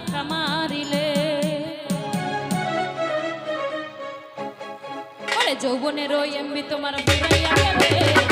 ধাক্কা মারিলে। যৌবনের ওই এমবি তোমার বেড়াইয়া গেলে।